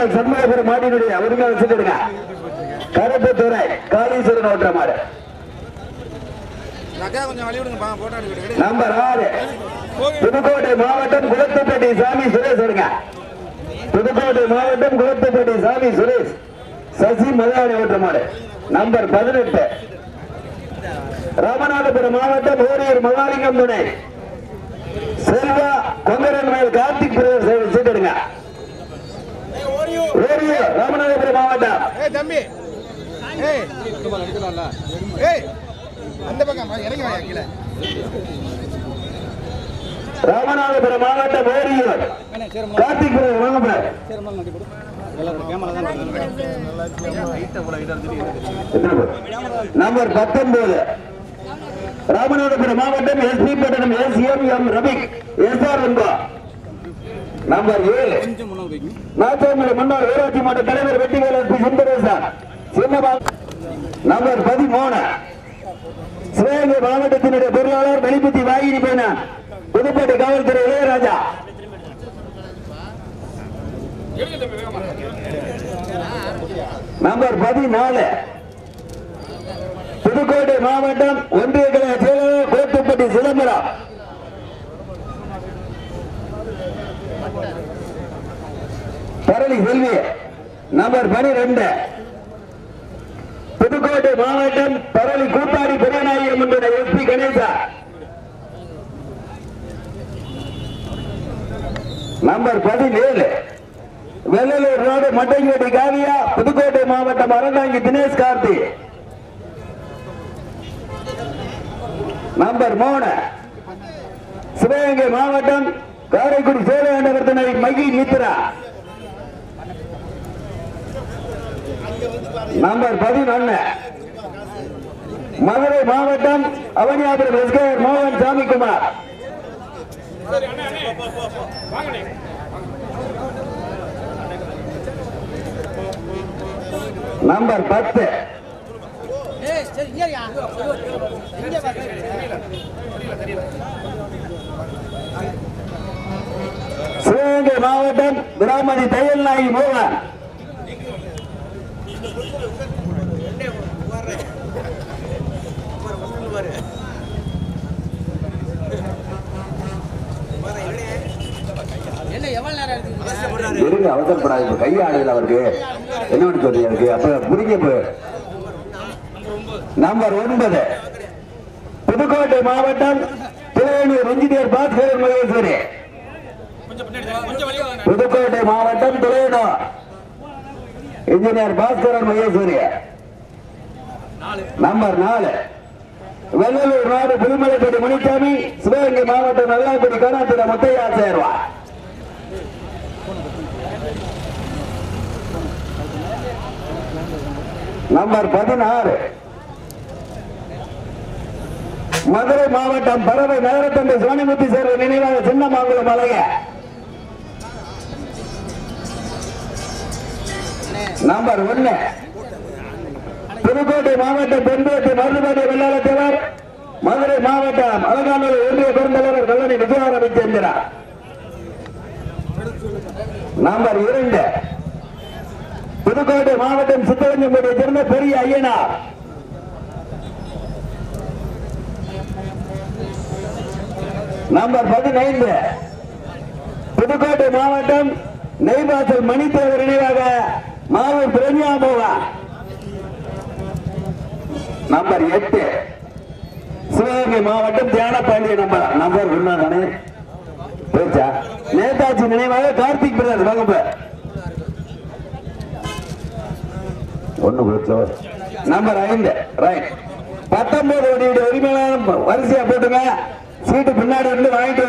திண்டுக்கல் சண்முகபுரம் மாடியினுடைய உரிமையாளர் சொல்லிடுங்க கருப்பு துறை காளீஸ்வரன் ஓட்டுற மாடு. நம்பர் ஆறு. புதுக்கோட்டை மாவட்டம் குளத்துப்பட்டி சாமி சுரேஷ் வருங்க புதுக்கோட்டை மாவட்டம் குளத்துப்பட்டி சாமி சுரேஷ். சசி மலையாளி ஓட்டுற மாடு. நம்பர் பதினெட்டு. ராமநாதபுரம் மாவட்டம் ஓரியூர் மகாலிங்கம் துணை. செல்வா கொங்கரன் மேல் கார்த்திக் பிரதர் சீட்டுடுங்க ஓரியூர் ராமநாதபுரம் மாவட்டம் ஏய் தம்பி. ஏய். ஏய். அந்த பக்கம் இறங்கி வாங்க கீழே. ராமநாதபுரம் மாவட்டம் ஓரியூர் கார்த்திக் பிரதர் வாங்க பிரதர். எத்தனை பேர்? நம்பர் பத்தொன்பது. ராமநாதபுரம் மாவட்டம் SP Pattanam SM M. Rafiq SR என்பா number ஏழு. நாச்சாமலை முன்னாள் ஊராட்சி மன்ற தலைவர் வெட்டிவேல் எஸ்பி சுந்தரேசன். சின்னபா நம்பர் பதிமூணு. சிவகங்கை மாவட்டத்தினுடைய பொருளாளர் வெளிப்பத்தி வாயினி பேனான். புதுப்பேட்டை காவல்துறை இளையராஜா. நம்பர் பதினாலு. புதுக்கோட்டை மாவட்டம் ஒன்றிய கழக செயலாளர் கோட்டுப்பட்டி சிதம்பரம். பரளி செல்வி நம்பர் பனிரெண்டு. புதுக்கோட்டை மாவட்டம் பரளி கூத்தாடி பெரியநாயகம் என்ற எஸ்பி கணேசா. நம்பர் பதினேழு. வெள்ளலூர் ரோடு மட்டைக்கோட்டை காவியா புதுக்கோட்டை மாவட்டம் அறந்தாங்கி தினேஷ் கார்த்தி. நம்பர் மூணு. சிவகங்கை மாவட்டம் காரைக்குடி சேலையாண்டவர்த்தனை மகி மித்ரா. நம்பர் பதினொன்னு. மதுரை மாவட்டம் அவனியாபுரம் எஸ்கேஆர் மோகன் சாமிக்குமார். நம்பர் பத்து. சிவகங்கை மாவட்டம் பிராமதி தையல் நாயி மோகன். இருங்க அவசரப்படாது. இப்ப அவருக்கு. அப்ப புரிஞ்ச நம்பர் ஒன்பது. புதுக்கோட்டை மாவட்டம் திருவள்ளூர் இன்ஜினியர் பாஸ்கரன் மகேஸ்வரி. புதுக்கோட்டை மாவட்டம் துறையனூர் இன்ஜினியர் பாஸ்கரன் மகேஸ்வரி நம்பர் நாலு. வெள்ளலூர் நாடு புதுமலைப்பட்டி முனிசாமி சிவகங்கை மாவட்டம் நல்லாக்குடி கருணாத்திர முத்தையா சேர்வார் நம்பர் பதினாறு. மதுரை மாவட்டம் பறவை நகரத்தந்தை சுவாமிமுத்தி சேர்வை நினைவாக சின்னமாங்குளம் அலைய நம்பர் ஒன்னு. புதுக்கோட்டை மாவட்டம் தென்பேட்டை மருதுபாண்டிய வெள்ளாளத்தேவர் மதுரை மாவட்டம் அலங்காநல்லூர் ஒன்றிய பெருந்தலைவர் கல்லணை விஜயராமி சேர்ந்தார் நம்பர் இரண்டு. புதுக்கோட்டை மாவட்டம் சித்தரஞ்சம்பட்டியை சேர்ந்த பெரிய ஐயனார். நம்பர் பதினைந்து. புதுக்கோட்டை மாவட்டம் நெய்பாசல் மணித்தேவர் நினைவாக மாவூர் போவா? நம்பர் எட்டு. சிவகங்கை மாவட்டம் தியானப்பாண்டிய நம்பர் நம்பர் ஒன்னா தானே? நேதாஜி நினைவாக கார்த்திக் பிரதர் வகுப்பு. ஒண்ணு போச்சோ நம்பர் ஐந்து. ரைட் பத்தொன்பது கோடி உரிமையாளர் வரிசையா போட்டுங்க. சீட்டு பின்னாடி இருந்து வாங்கிட்டு வந்து